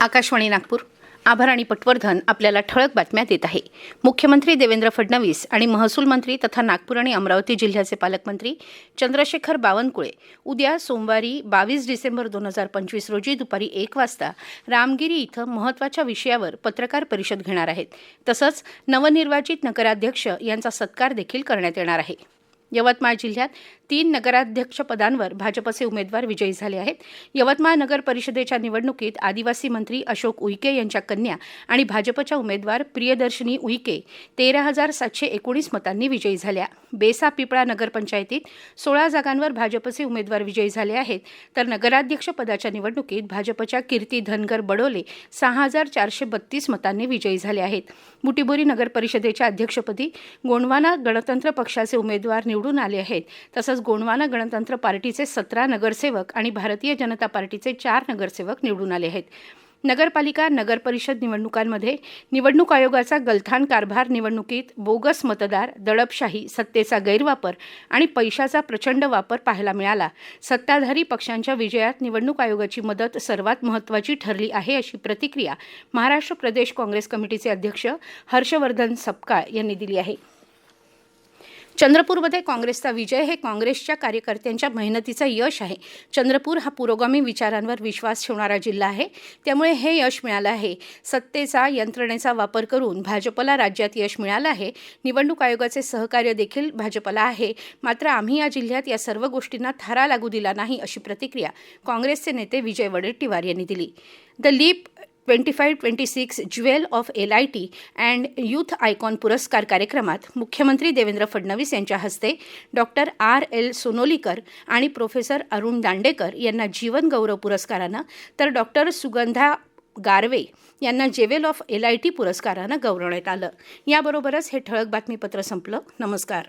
आकाशवाणी नागपूर. आभार आणि पटवर्धन आपल्याला ठळक बातम्या देत आहे. मुख्यमंत्री देवेंद्र फडणवीस आणि महसूल मंत्री तथा नागपूर आणि अमरावती जिल्ह्याचे पालकमंत्री चंद्रशेखर बावनकुळे उद्या सोमवारी बावीस डिसेंबर दोन हजार पंचवीस रोजी दुपारी एक वाजता रामगिरी इथं महत्त्वाच्या विषयावर पत्रकार परिषद घेणार आहेत. तसंच नवनिर्वाचित नगराध्यक्ष यांचा सत्कार देखील करण्यात येणार आहे. यवतमाळ जिल्ह्यात तीन नगराध्यक्षपदांवर भाजपचे उमेदवार विजयी झाले आहेत. यवतमाळ नगर परिषदेच्या निवडणुकीत आदिवासी मंत्री अशोक उईके यांच्या कन्या आणि भाजपच्या उमेदवार प्रियदर्शनी उईके तेरा हजार सातशे एकोणीस मतांनी विजयी झाल्या. बेसा पिपळा नगरपंचायतीत सोळा जागांवर भाजपचे उमेदवार विजयी झाले आहेत. तर नगराध्यक्षपदाच्या निवडणुकीत भाजपच्या कीर्ती धनगर बडोले सहा हजार चारशे बत्तीस मतांनी विजयी झाले आहेत. मुटीबोरी नगर परिषदेच्या अध्यक्षपदी गोंडवाना गणतंत्र पक्षाचे उमेदवार निवडून आले आहेत. तसंच गोंडवाना गणतंत्र पार्टीचे सतरा नगरसेवक आणि भारतीय जनता पार्टीचे चार नगरसेवक निवडून आले आहेत. नगरपालिका नगरपरिषद निवडणुकांमध्ये निवडणूक आयोगाचा गलथान कारभार निवडणुकीत बोगस मतदार दडपशाही सत्तेचा गैरवापर आणि पैशाचा प्रचंड वापर पाहायला मिळाला. सत्ताधारी पक्षांच्या विजयात निवडणूक आयोगाची मदत सर्वात महत्त्वाची ठरली आहे अशी प्रतिक्रिया महाराष्ट्र प्रदेश काँग्रेस कमिटीचे अध्यक्ष हर्षवर्धन सपकाळ यांनी दिली आहे. चंद्रपूरमध्ये काँग्रेसचा विजय हे काँग्रेसच्या कार्यकर्त्यांच्या मेहनतीचं यश आहे. चंद्रपूर हा पुरोगामी विचारांवर विश्वास ठेवणारा जिल्हा आहे. त्यामुळे हे यश मिळालं आहे. सत्तेचा यंत्रणेचा वापर करून भाजपला राज्यात यश मिळालं आहे. निवडणूक आयोगाचे सहकार्य देखील भाजपला आहे. मात्र आम्ही या जिल्ह्यात या सर्व गोष्टींना थारा लागू दिला नाही अशी प्रतिक्रिया काँग्रेसचे नेते विजय वडेट्टीवार यांनी दिली. The leap twenty five twenty six jewel of L I T and youth icon पुरस्कार कार्यक्रमात मुख्यमंत्री देवेंद्र फडणवीस यांच्या हस्ते डॉक्टर आर एल सोनोलीकर आणि प्रोफेसर अरुण दांडेकर यांना जीवन गौरव पुरस्कारानं तर डॉक्टर सुगंधा गारवे यांना jewel of L I T पुरस्कारानं गौरवण्यात आलं. याबरोबरच हे ठळक बातमीपत्र संपलं. नमस्कार.